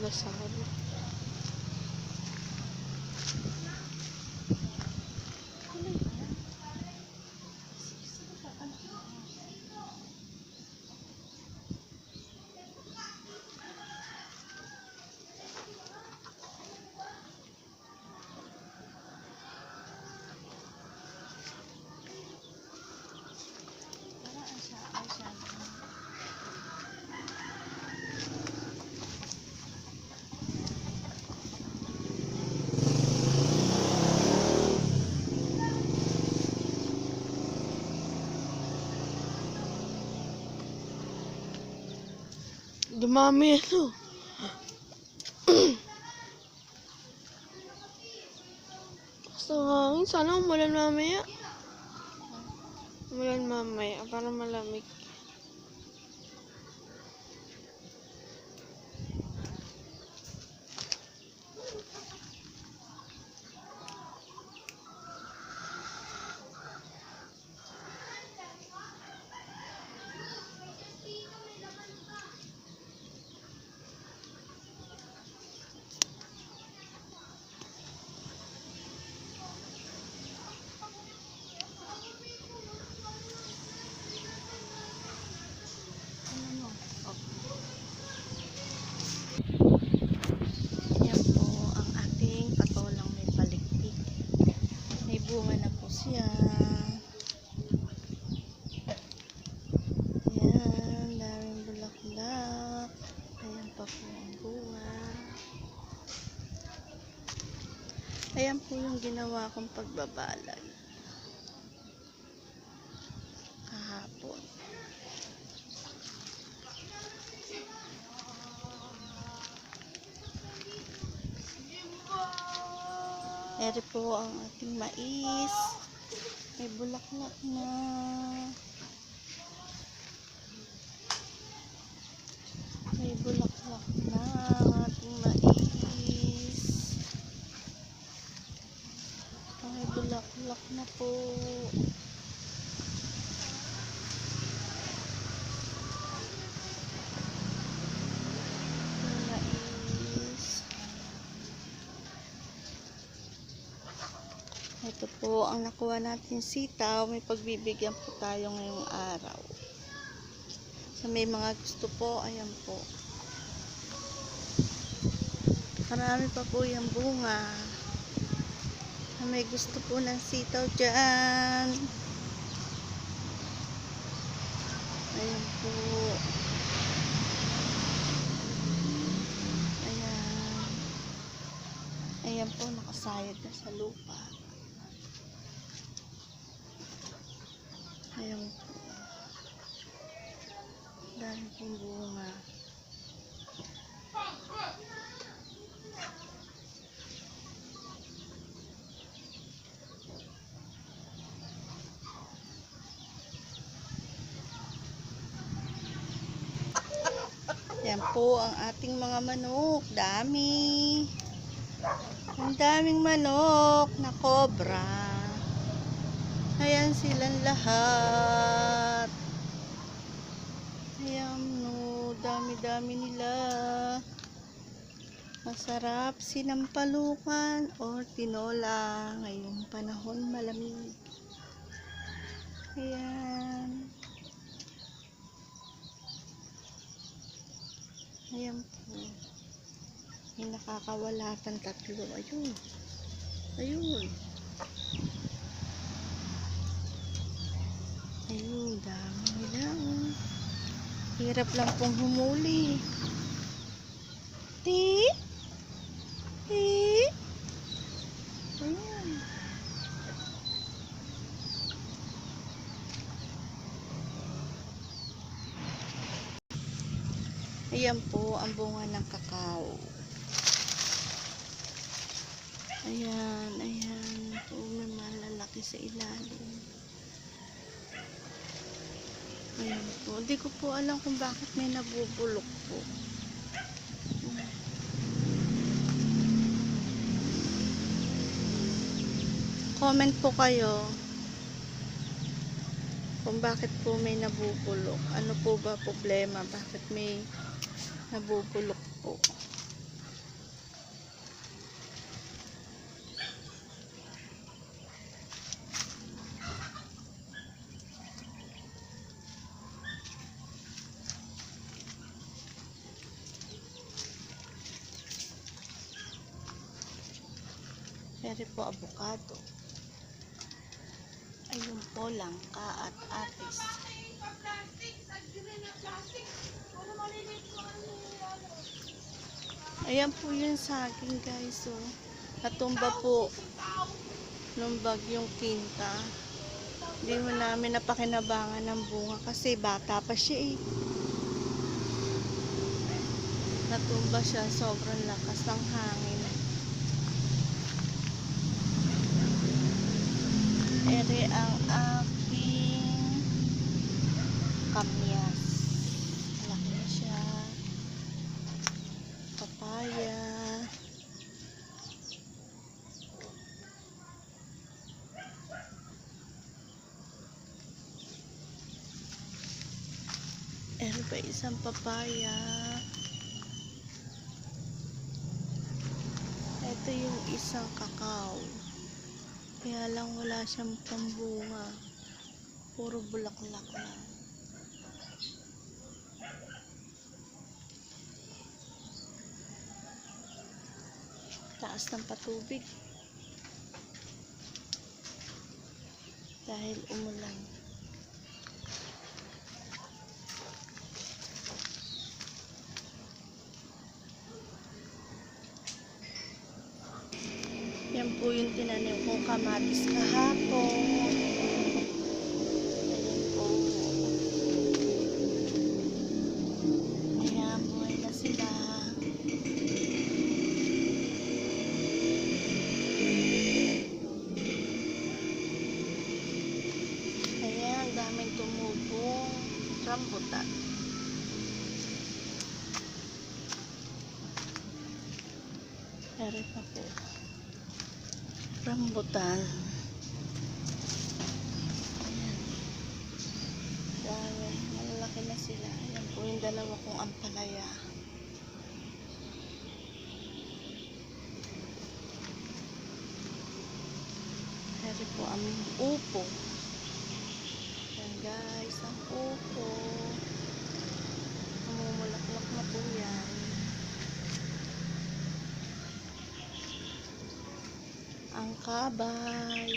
Basado. Dumami ano. Basta hangin. Sana umulan mamaya. Umulan mamaya para malamig. Yan po ang ating patolang may palikpik. May bunga na po siya. Yan, daming bulaklak. Ayan pa po ang bunga. Ayan po yung ginawa kong pagbabalay. Kahapon. Eri po ang ating mais. May bulaklak na. May bulaklak na ang ating mais. May bulaklak na po. Ito po ang nakuha natin sitaw. May pagbibigyan po tayo ngayong araw. Sa may mga gusto po, ayan po. Marami pa po yung bunga. Sa may gusto po ng sitaw dyan. Ayan po. Ayan. Ayan po, nakasayad na sa lupa. Ayan po. Dami pong bunga. Po ang ating mga manok. Dami. Ang daming manok na cobra. Ayan silang lahat. Ayan, no. Dami-dami nila. Masarap sinampalukan or tinola. Ngayong panahon malamig. Ayan. Ayan po. May nakakawalatan tatlo. Ayun. Ayun. Ayun, dami nila. oh. Hirap lang pong humuli. Ti? Ti? Ayan. Ayan po ang bunga ng kakao. Ayan, ayan. Po, may malalaki sa ilalim. Ayan po. Hindi ko po alam kung bakit may nabubulok po. Comment po kayo kung bakit po may nabubulok. Ano po ba problema? Bakit may nabubulok po? Pero po, avocado. Ayun po langka at apis. Ayan po yung saging guys. So, natumba po nung bagyong kinta. Hindi mo namin napakinabangan ng bunga kasi bata pa siya eh. Natumba siya sobrang lakas ng hangin. Ere ang aking kamyas. Malaki na siya. Papaya. Ere pa isang papaya. Ito yung isang kakao. Kaya lang wala siyang pambunga. Puro bulaklak lang. Taas ng patubig. Dahil umulan. Yan po yung tinanim kong kamatis kahapon. Ayan po. Ayan, buhay na sila. Ayan, ang daming tumubong rambutan. Pero pa po rambutan. Ayan. Dami. Malalaki na sila. Ayan po yung dalawa kong ampalaya. Pero po aming upo. Ang kabay.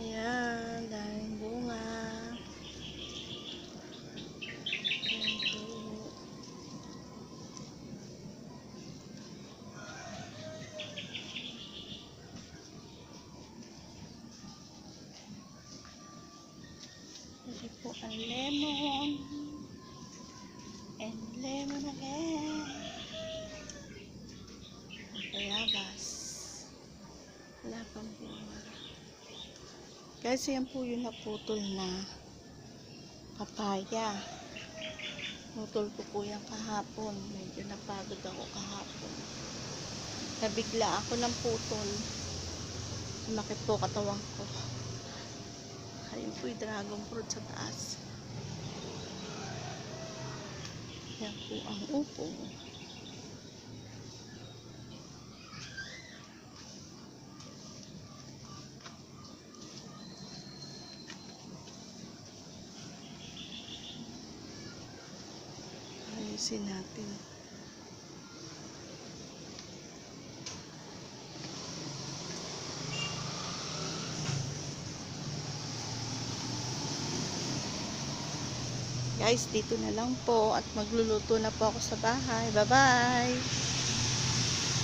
Ayan, daming bunga. Ayan. Ito po ang lemon. And lemon again. Ang bayabas. Wala pang bunga. Kasi yan po yung naputol na papaya. Putol ko po yan kahapon. Medyo napagod ako kahapon. Nabigla ako ng putol. Sumakit po katawan ko. Ayun po yung dragon fruit sa taas. Yan po ang upo. Ayusin natin. Guys, dito na lang po at magluluto na po ako sa bahay. Bye-bye!